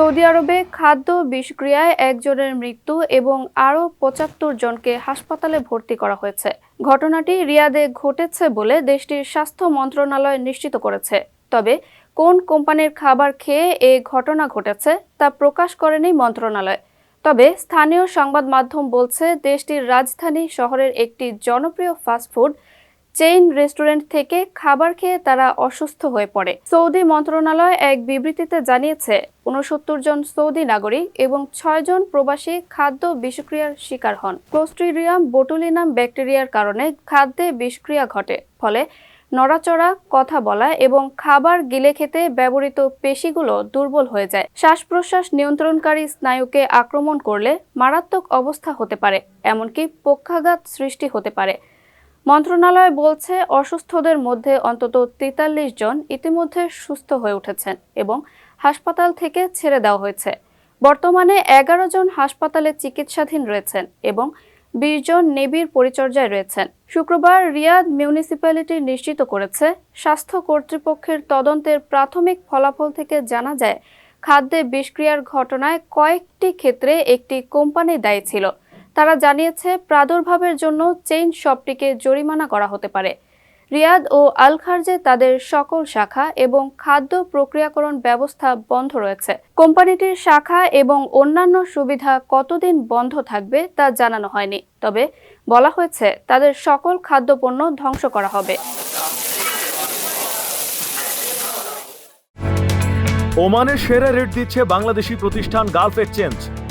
Saudi আরবে খাদ্য বিষক্রিয়ায় একজনের মৃত্যু এবং আরও পঁচাত্তর জনকে হাসপাতালে ভর্তি করা হয়েছে। ঘটনাটি রিয়াদে ঘটেছে বলে দেশটির স্বাস্থ্য মন্ত্রণালয় নিশ্চিত করেছে। তবে কোন কোম্পানির খাবার খেয়ে এ ঘটনা ঘটেছে তা প্রকাশ করেনি মন্ত্রণালয়। তবে স্থানীয় সংবাদ মাধ্যম বলছে, দেশটির রাজধানী শহরের একটি জনপ্রিয় ফাস্টফুড চেইন রেস্টুরেন্ট থেকে খাবার খেয়ে তারা অসুস্থ হয়ে পড়ে। সৌদি মন্ত্রণালয় এক বিবৃতিতে জানিয়েছে উনসত্তর জন সৌদি নাগরিক এবং ছয় জন প্রবাসী খাদ্য বিষক্রিয়ার শিকার হন। ক্লোস্ট্রিডিয়াম বোটুলিনাম ব্যাকটেরিয়ার কারণে খাদ্যে বিষক্রিয়া ঘটে, ফলে নড়াচড়া, কথা বলা এবং খাবার গিলে খেতে ব্যবহৃত পেশিগুলো দুর্বল হয়ে যায়। শ্বাস প্রশ্বাস নিয়ন্ত্রণকারী স্নায়ুকে আক্রমণ করলে মারাত্মক অবস্থা হতে পারে, এমনকি পক্ষাঘাত সৃষ্টি হতে পারে। মন্ত্রণালয় বলছে, অসুস্থদের মধ্যে অন্তত তেতাল্লিশ জন ইতিমধ্যে সুস্থ হয়ে উঠেছেন এবং হাসপাতাল থেকে ছেড়ে দেওয়া হয়েছে। বর্তমানে এগারো জন হাসপাতালে চিকিৎসাধীন রয়েছেন এবং বিশ জন নেবির পরিচর্যায় রয়েছেন। শুক্রবার রিয়াদ মিউনিসিপ্যালিটি নিশ্চিত করেছে, স্বাস্থ্য কর্তৃপক্ষের তদন্তের প্রাথমিক ফলাফল থেকে জানা যায়, খাদ্যে বিষক্রিয়ার ঘটনায় কয়েকটি ক্ষেত্রে একটি কোম্পানি দায়ী ছিল। তারা জানিয়েছে প্রাদুর্ভাবের জন্য চেইন শপটিকে জরিমানা করা হতে পারে। রিয়াদ ও আল খার্জে তাদের সকল শাখা এবং খাদ্য প্রক্রিয়াকরণ ব্যবস্থা বন্ধ রয়েছে। কোম্পানিটির শাখা এবং অন্যান্য সুবিধা কতদিন বন্ধ থাকবে তা জানানো হয়নি, তবে বলা হয়েছে তাদের সকল খাদ্যপণ্য ধ্বংস করা হবে। ওমানের সেরা রেট দিচ্ছে বাংলাদেশি প্রতিষ্ঠান গালফ এক্সচেঞ্জ।